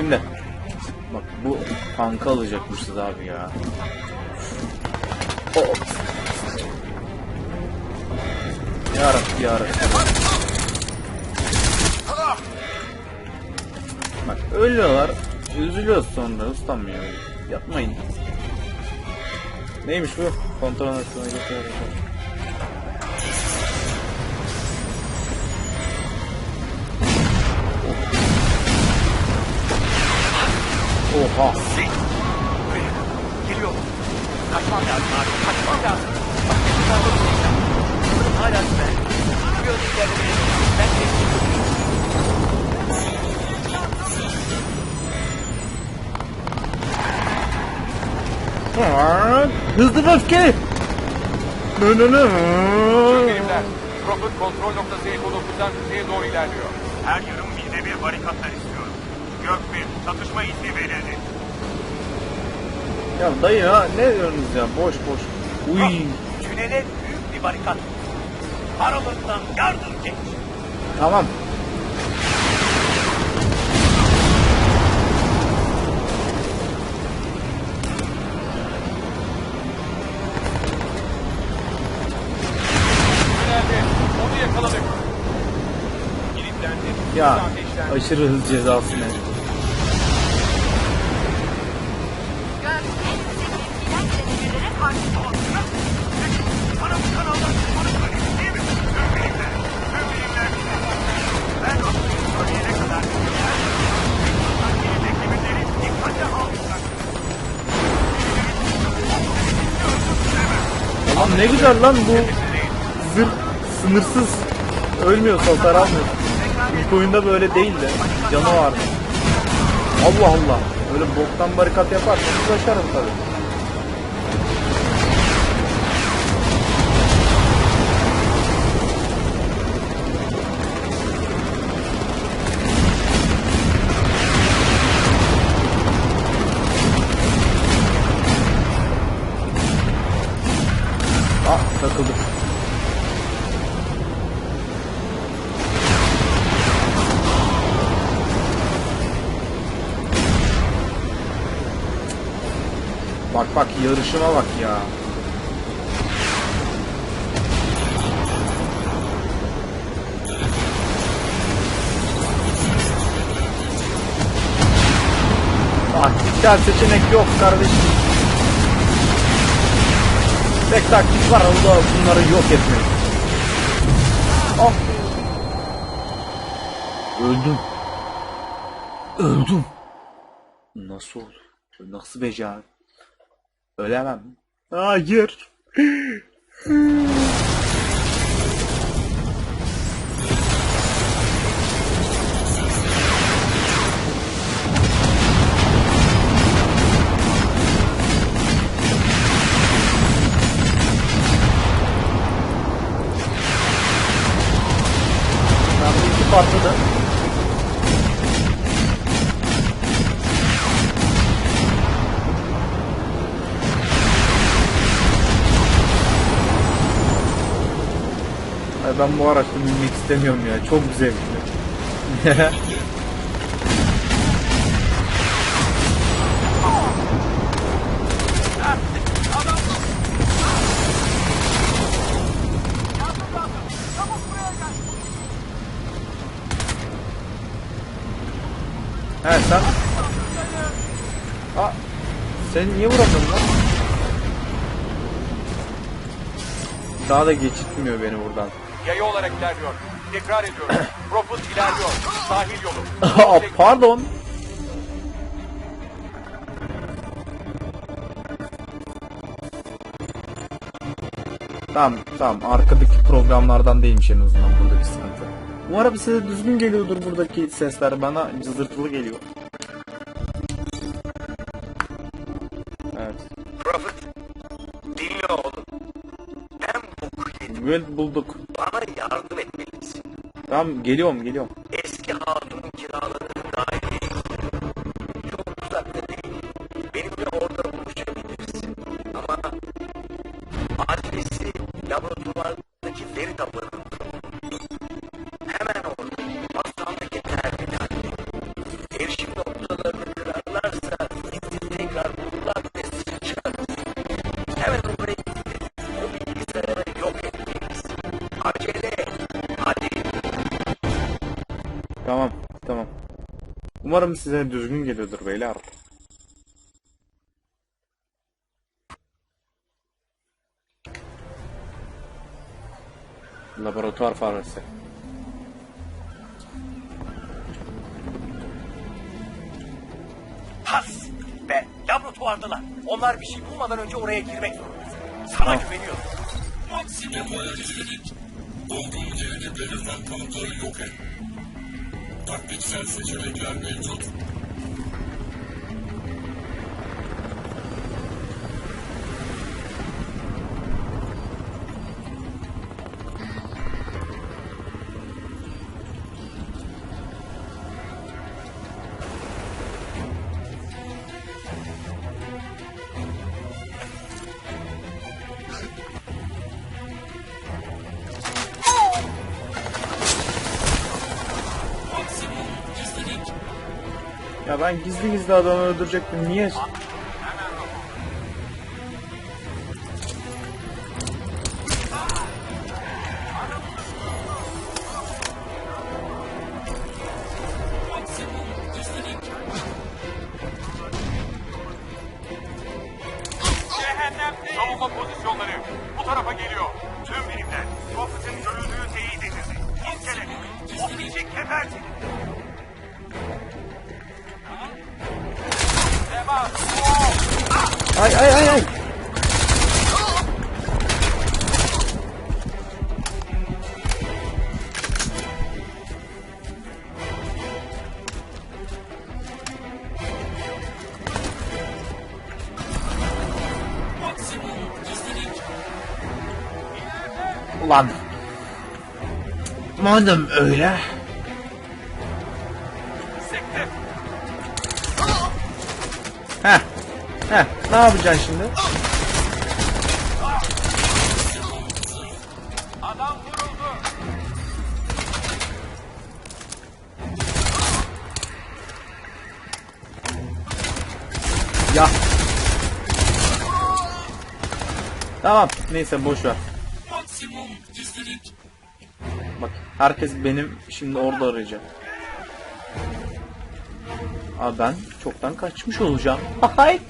Şimdi bak bu tankı alacakmışız abi ya. Oh. Yarabbi yarabbi. Bak ölüyorlar. Üzülüyoruz sonra uslanmıyor. Yapmayın. Neymiş bu? Kontrol noktasına getiriyorum. Oha. Geliyor. Kaçmam lazım abi. Kaçmam lazım. Bak ne kadar da gideceğim. Sanırım hala süper. Gördüğüm ilerlemeyi. Ben de Hızlı ve öfkeli. Nö nö nö. Birimler, Prophet kontrol noktası Eko 9'dan kuzeye doğru ilerliyor. Her yarım milde bir barikatlar istiyorum. Gök bir çatışma izni verildi. Ya dayı ha ne diyorsunuz ya boş boş. Uy. Tünele büyük bir barikat. Aralarından yardım geç. Tamam. Onu yakaladık. Ya aşırı hız cezası ne? Lan ne güzel lan bu zırh sınırsız. Ölmüyor hasar almıyor. İlk oyunda böyle değildi. Canı vardı. Allah Allah. Öyle boktan barikat yaparsanız başarım tabii. Yarışıma bak ya. Taktiksel seçenek yok kardeşim. Tek taktik var o da bunları yok etmek. Ah. Öldüm. Öldüm. Nasıl oldu? Nasıl becerdim? Ölemem. Hayır. Ben bu araçla binmek istemiyorum ya. Çok zevkli. He sen... Aa, sen niye vuramıyorsun lan? Daha da geçitmiyor beni buradan. Yayı olarak ilerliyor. Tekrar ediyorum. Prophet ilerliyor. Sahil yolu. Pardon. Tamam tamam arkadaki programlardan değilmiş en azından buradaki sıkıntı. Umarım size düzgün geliyordur buradaki sesler bana cızırtılı geliyor. Evet. Prophet, dinle oğlum. Ben boku yedim. Well bulduk. Yardım etmelisin. Tamam geliyorum geliyorum. Umarım size düzgün geliyordur beyler. Laboratuvar faresi. Has be laboratuvardalar. Onlar bir şey bulmadan önce oraya girmek zorundasın. Sana güveniyorum. Gizlilik. Olduğumuz yeri belirten kanıtları yok et. Taktiksel seçenekler mevcut. Ben gizli gizli adamı öldürecektim. Niye? Ay ay ay ay. Ulan. Madem öyle. Ne yapacaksın şimdi? Adam vuruldu. Ya. Tamam. Neyse boş ver. Bak herkes benim şimdi orada arayacak. Aa ben çoktan kaçmış olacağım. Hay.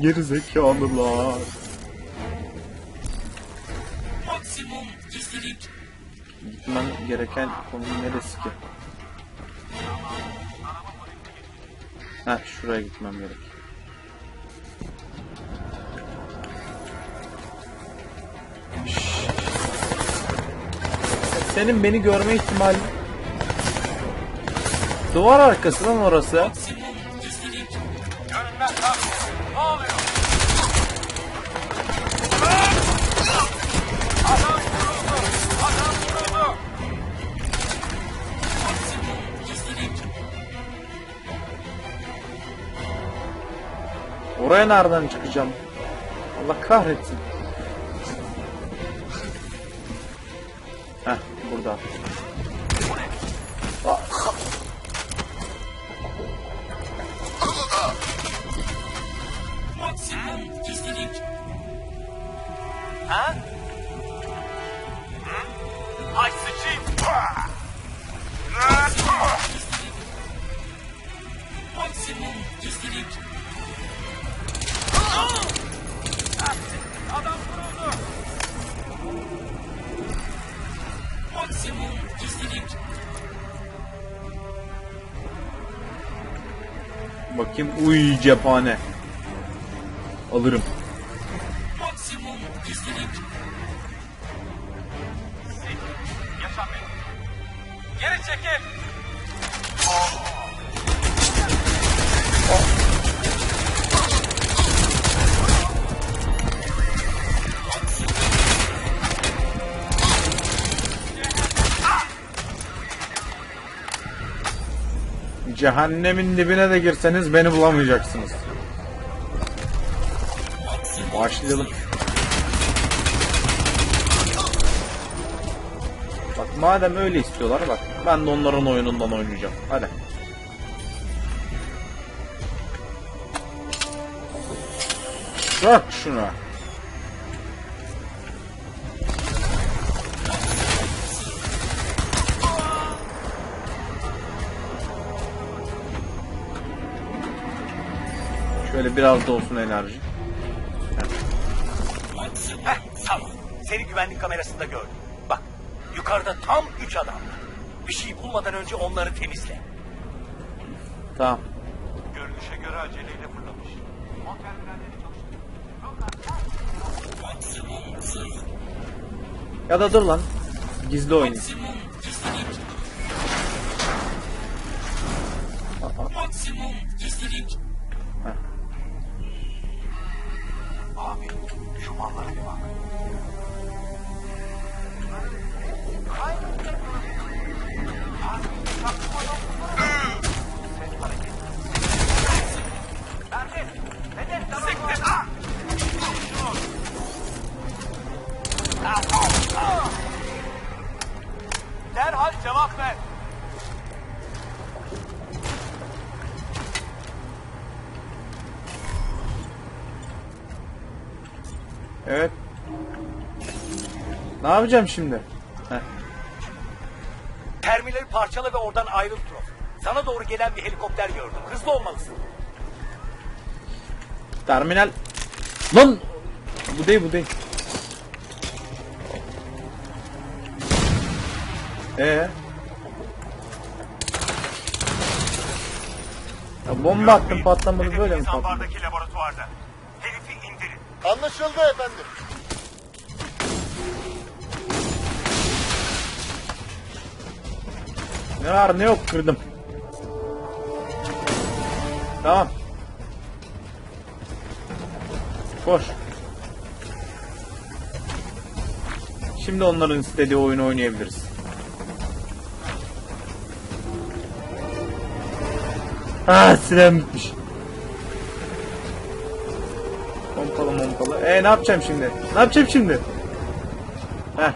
Geri zekalılar. Maksimum gizlilik. Gitmem gereken konu neresi ki? Heh şuraya gitmem gerek. Senin beni görme ihtimalin Duvar arkası lan orası. Oraya nereden çıkacağım? Allah kahretsin. Heh burada. Bakayım uy cephane. Alırım. Cehennemin dibine de girseniz beni bulamayacaksınız. Başlayalım. Bak madem öyle istiyorlar bak ben de onların oyunundan oynayacağım. Hadi. Bak şuna. Öyle biraz da olsun enerji. Heh, tamam. Seni güvenlik kamerasında gördüm. Bak, yukarıda tam üç adam. Bir şey bulmadan önce onları temizle. Tamam. Görünüşe göre aceleyle fırlamış. O terminalleri çalıştır. Ya da dur lan. Gizli oynayayım. Evet. Ne yapacağım şimdi? Heh. Terminali parçala ve oradan ayrıl Prof. Sana doğru gelen bir helikopter gördüm. Hızlı olmalısın. Terminal. Lan! Bu değil bu değil. Ee? Ya bomba attım patlamadı böyle mi patladı? ambardaki laboratuvarda. Anlaşıldı efendim. Ne var ne yok kırdım. Tamam. Koş. Şimdi onların istediği oyunu oynayabiliriz. Ah silahım bitmiş. E ne yapacağım şimdi? Ne yapacağım şimdi? Heh.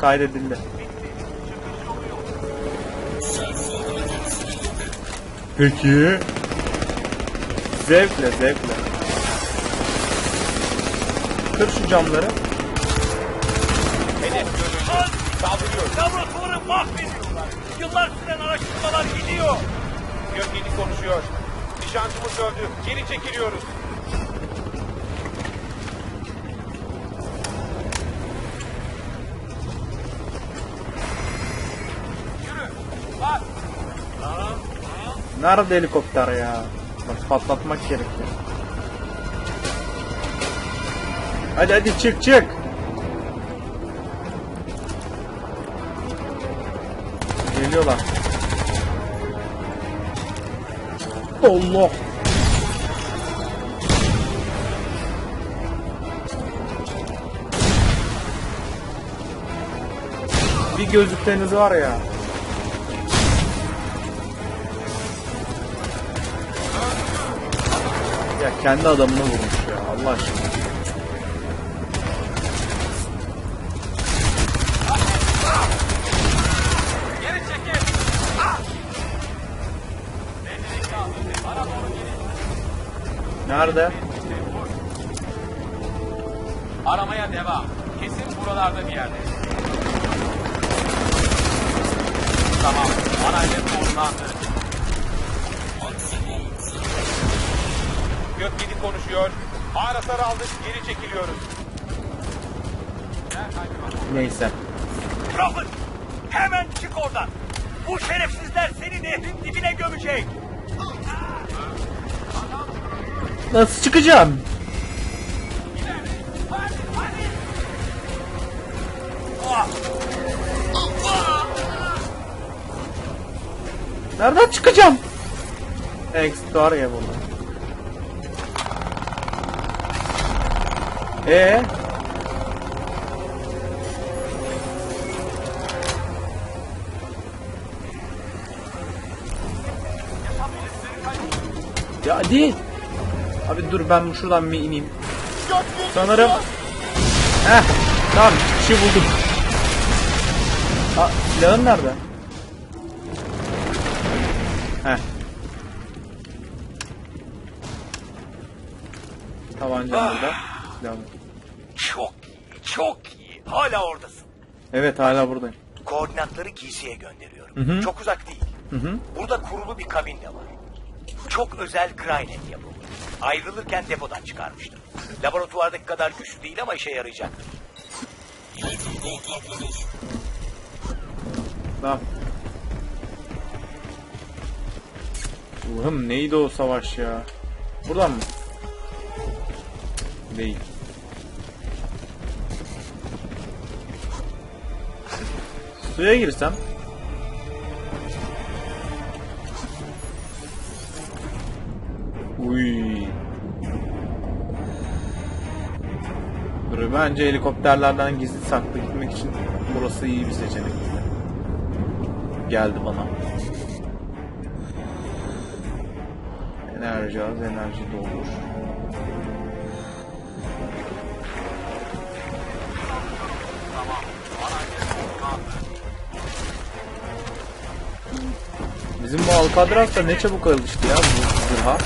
Kaydedildi. Peki. Zevkle zevkle. Kır şu camları. Hedef görüldü. Saldırıyor. Laboratuvarı mahvediyorlar. Yıllar süren araştırmalar gidiyor. Gökyeni konuşuyor. Nişancımız öldü. Geri çekiliyoruz. Nerede helikopter ya? Bak patlatmak gerekiyor. Hadi hadi çık çık. Geliyorlar. Allah. Bir gözlükleriniz var ya. Kendi adamını vurmuş ya Allah aşkına. Nerede? Aramaya devam. Kesin buralarda bir yerde. Tamam. Ana hedef Gökyeni konuşuyor. Ağrasar aldık. Geri çekiliyoruz. Neyse. Crawford! Hemen çık oradan. Bu şerefsizler seni nehrin dibine gömecek. Nasıl çıkacağım? Nereden çıkacağım? Var ya burada. Ee? Ya hadi. Abi dur ben şuradan bir ineyim. Sanırım. Heh. Tamam çıkışı buldum. Aa, silahın nerede? Heh. Tabanca burada. Silahım. Çok iyi, çok iyi. Hala oradasın. Evet hala buradayım. Koordinatları giysiye gönderiyorum. Hı hı. Çok uzak değil. Hı hı. Burada kurulu bir kabin de var. Çok özel Grynet yapımı. Ayrılırken depodan çıkarmıştım. Laboratuvardaki kadar güçlü değil ama işe yarayacaktır. Tamam. Allah'ım neydi o savaş ya? Buradan mı? Değil. Suya girsem. Uy. Dur, Bence helikopterlerden gizli saklı gitmek için burası iyi bir seçenek. Geldi bana. Enerji az, enerji doldur. Bizim bu Alcatraz da ne çabuk alıştı ya bu zırha.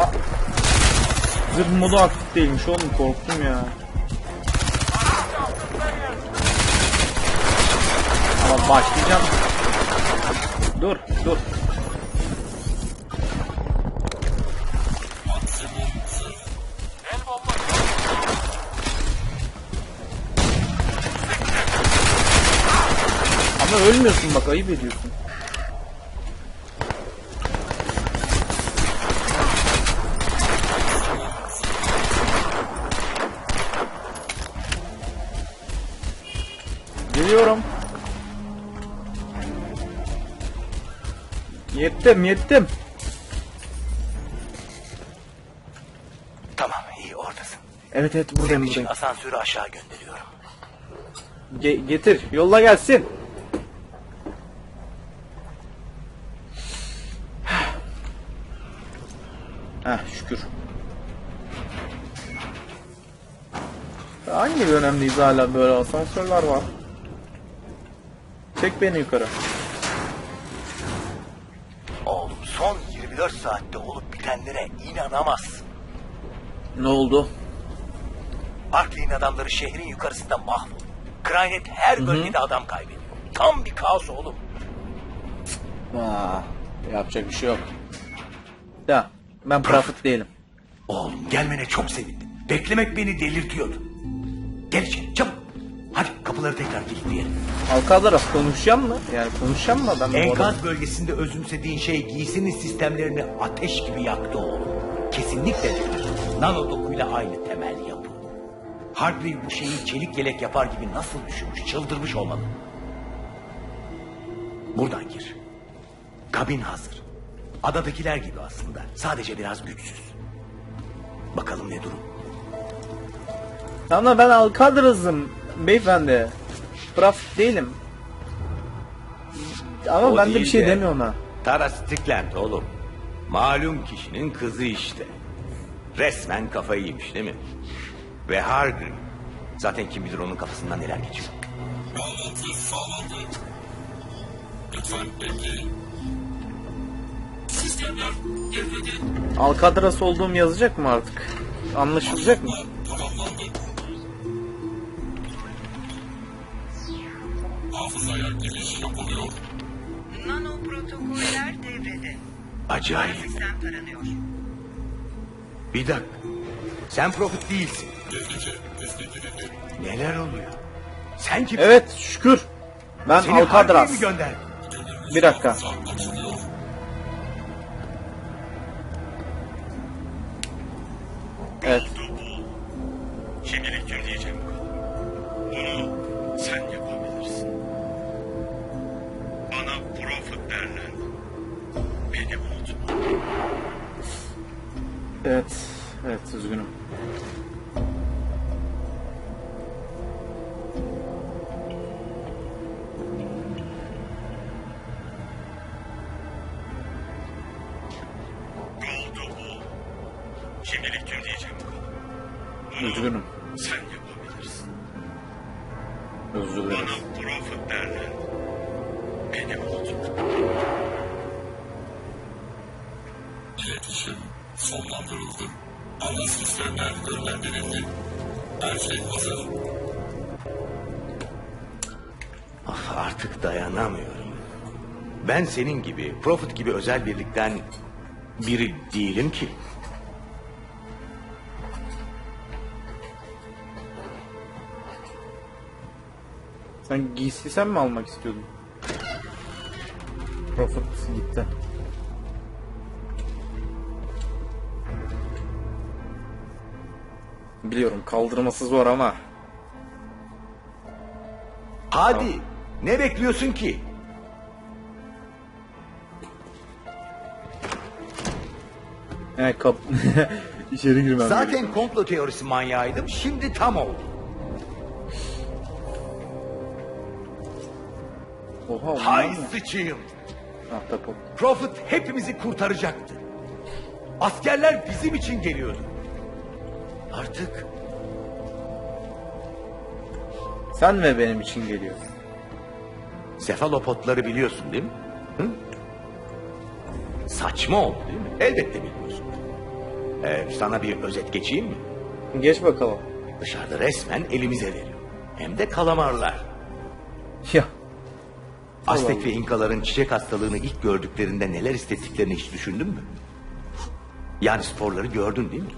Aa, Zırh modu aktif değilmiş oğlum korktum ya. Ama başlayacağım. Dur, dur. Ama ölmüyorsun bak ayıp ediyorsun. Geliyorum. Yettim, yettim. Tamam iyi oradasın. Evet evet buradayım Senin için buradayım. asansörü aşağı gönderiyorum. Ge- getir, yolla gelsin. Heh şükür. Hangi dönemdeyiz hala böyle asansörler var? Çek beni yukarı. Oğlum son 24 saatte olup bitenlere inanamazsın. Ne oldu? Barclay'in adamları şehrin yukarısında mahvoldu. Crynet her bölgede adam kaybediyor. Tam bir kaos oğlum. Aa, yapacak bir şey yok. Ya ben profit değilim. Oğlum gelmene çok sevindim. Beklemek beni delirtiyordu. Gel içeri çabuk. Hadi kapıları tekrar kilitleyelim. Alcatraz konuşacağım mı? Yani konuşacağım mı adam? Enkaz bölgesinde özümsediğin şey giysinin sistemlerini ateş gibi yaktı oğlum. Kesinlikle değil. Nano dokuyla aynı temel yapı. Hargrave bu şeyi çelik yelek yapar gibi nasıl düşünmüş, çıldırmış olmalı. Buradan gir. Kabin hazır. Adadakiler gibi aslında. Sadece biraz güçsüz. Bakalım ne durum. Ama ben Alcatraz'ım beyefendi. Profit değilim. Ama O ben de bir değil şey de- demiyorum ha. Tara Strickland oğlum. Malum kişinin kızı işte. Resmen kafayı yemiş değil mi? Ve Hargreave. Zaten kim bilir onun kafasından neler geçiyor. Alcatraz olduğum yazacak mı artık? Anlaşılacak mı? Hafızaya giriş yapılıyor. Nano protokoller devrede. Acayip. Sistem taranıyor. Bir dakika. Sen profit değilsin. Gizlice tespit edildi. Neler oluyor? Sen kim? Evet şükür. Ben Seni Alcatraz. mi? Bir dakika. Evet. Şimdilik tüm diyeceğim Evet. Evet üzgünüm. Şimdilik tüm diyeceğim bu kadar. Üzgünüm. Ben senin gibi, Prophet gibi özel birlikten biri değilim ki. Sen giysi sen mi almak istiyordun? Profit gitti. Biliyorum kaldırması zor ama Hadi, ne bekliyorsun ki? He kap içeri girmem gerekiyor. Zaten komplo teorisi manyağıydım, şimdi tam oldu. Oha bunlar Hay mı? sıçayım. Ahtapot. Prophet hepimizi kurtaracaktı. Askerler bizim için geliyordu. Artık Sen ve benim için geliyor. sefalopotları biliyorsun değil mi? Hı? Saçma oldu değil mi? Elbette bilmiyorsun. Ee, sana bir özet geçeyim mi? Geç bakalım. Dışarıda resmen elimize veriyor. Hem de kalamarlar. Ya Aztek ve İnkaların çiçek hastalığını ilk gördüklerinde neler hissettiklerini hiç düşündün mü? Yani sporları gördün değil mi?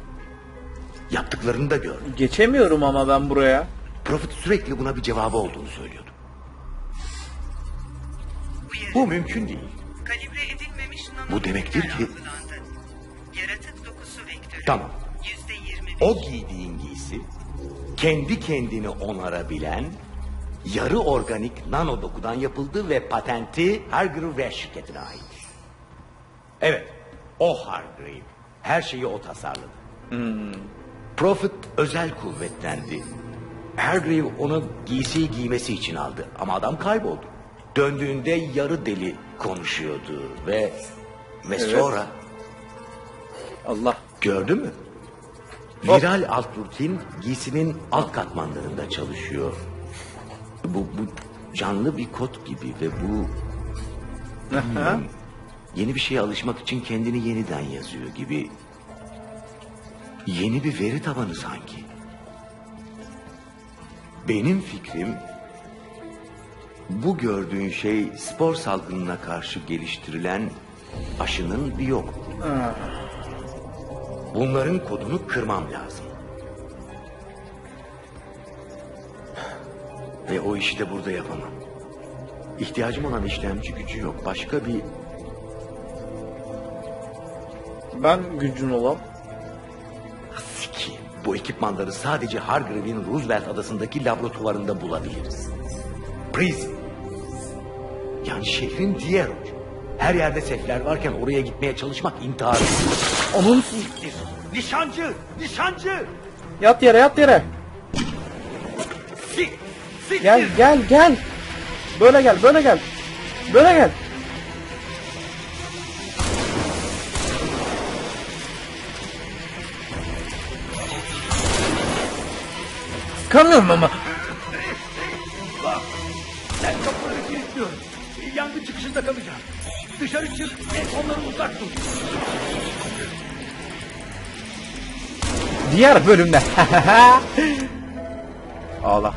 Yaptıklarını da gördün. geçemiyorum ama ben buraya. Prophet sürekli buna bir cevabı olduğunu söylüyordu. Bu mümkün değil. Bu demektir ki-. Yaratık dokusu vektörü. Tamam. O giydiğin giysi kendi kendini onarabilen yarı organik nano dokudan yapıldı ve patenti Hargrave şirketine ait. Evet, o Hargrave. Her şeyi o tasarladı. Prophet özel kuvvetlendi. Hargrave onu giysiyi giymesi için aldı ama adam kayboldu. Döndüğünde yarı deli konuşuyordu ve ve sonra Allah. Gördün mü? Viral alt rutin giysinin alt katmanlarında çalışıyor. Bu, bu canlı bir kod gibi ve bu Hmm, yeni bir şeye alışmak için kendini yeniden yazıyor gibi. Yeni bir veri tabanı sanki. Benim fikrim bu gördüğün şey spor salgınına karşı geliştirilen aşının bir yok. Bunların kodunu kırmam lazım. Ve o işi de burada yapamam. İhtiyacım olan işlemci gücü yok. Başka bir Ben gücün olan. sikiyim. Bu ekipmanları sadece Hargrave'in Roosevelt adasındaki laboratuvarında bulabiliriz. Prison. Yani şehrin diğer ucu. Her yerde sefler varken oraya gitmeye çalışmak intihar. Onun Nişancı! Nişancı! yat yere yat yere. Sik! Sik! Gel gel gel. Böyle gel böyle gel. Böyle gel. Sıkamıyorum ama. Sen kapıları kilitliyorum. Yangın çıkışında kalacağım. Dışarı çık ve onları uzak tut. Diğer bölümde. Ağla.